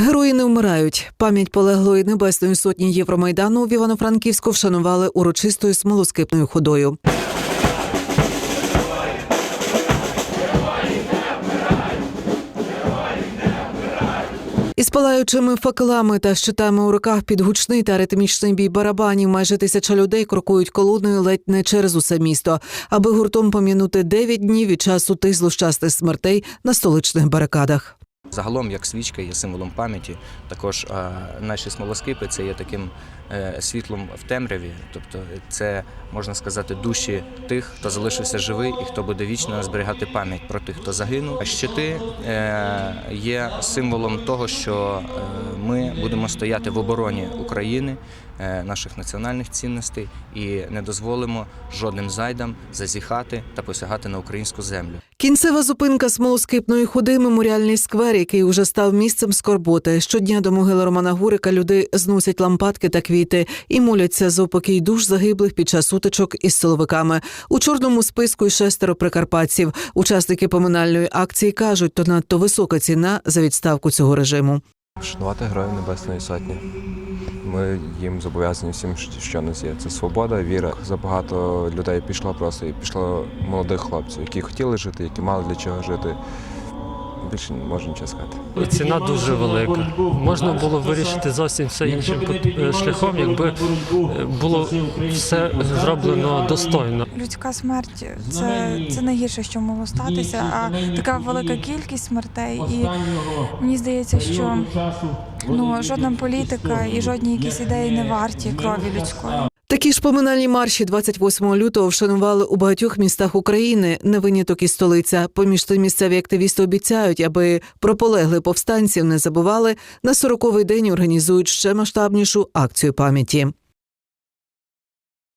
Герої не вмирають. Пам'ять полеглої небесної сотні Євромайдану в Івано-Франківську вшанували урочистою смолоскипною ходою. Із палаючими факелами та щитами у руках під гучний та ритмічний бій барабанів майже тисяча людей крокують колоною ледь не через усе місто, аби гуртом пом'янути дев'ять днів від часу тих злощасних смертей на столичних барикадах. Загалом, як свічка є символом пам'яті, також наші смолоскипи це є таким е, світлом в темряві. Тобто, це можна сказати душі тих, хто залишився живий і хто буде вічно зберігати пам'ять про тих, хто загинув. А щити е, є символом того, що е, ми будемо стояти в обороні України, наших національних цінностей і не дозволимо жодним зайдам зазіхати та посягати на українську землю. Кінцева зупинка смолоскипної ходи меморіальний сквер, який уже став місцем скорботи. Щодня до могили Романа Гурика люди зносять лампадки та квіти і моляться за упокій душ загиблих під час сутичок із силовиками. У чорному списку й шестеро прикарпатців. Учасники поминальної акції кажуть, то надто висока ціна за відставку цього режиму. Вшанувати Героїв Небесної Сотні. Ми їм зобов'язані всім, що нас є. Це свобода, віра. Забагато людей пішло просто і пішло молодих хлопців, які хотіли жити, які мали для чого жити. Більше не можу нічого сказати. Ціна дуже велика. Можна було вирішити зовсім все іншим е, шляхом, якби е, було все зроблено достойно. Людська смерть це, це найгірше, що могло статися. А така велика кількість смертей. І мені здається, що ну жодна політика і жодні якісь ідеї не варті крові людської. Такі ж поминальні марші 28 лютого вшанували у багатьох містах України, не виняток і столиця. Поміж тим місцеві активісти обіцяють, аби про полеглих повстанців не забували. На 40-й день організують ще масштабнішу акцію пам'яті.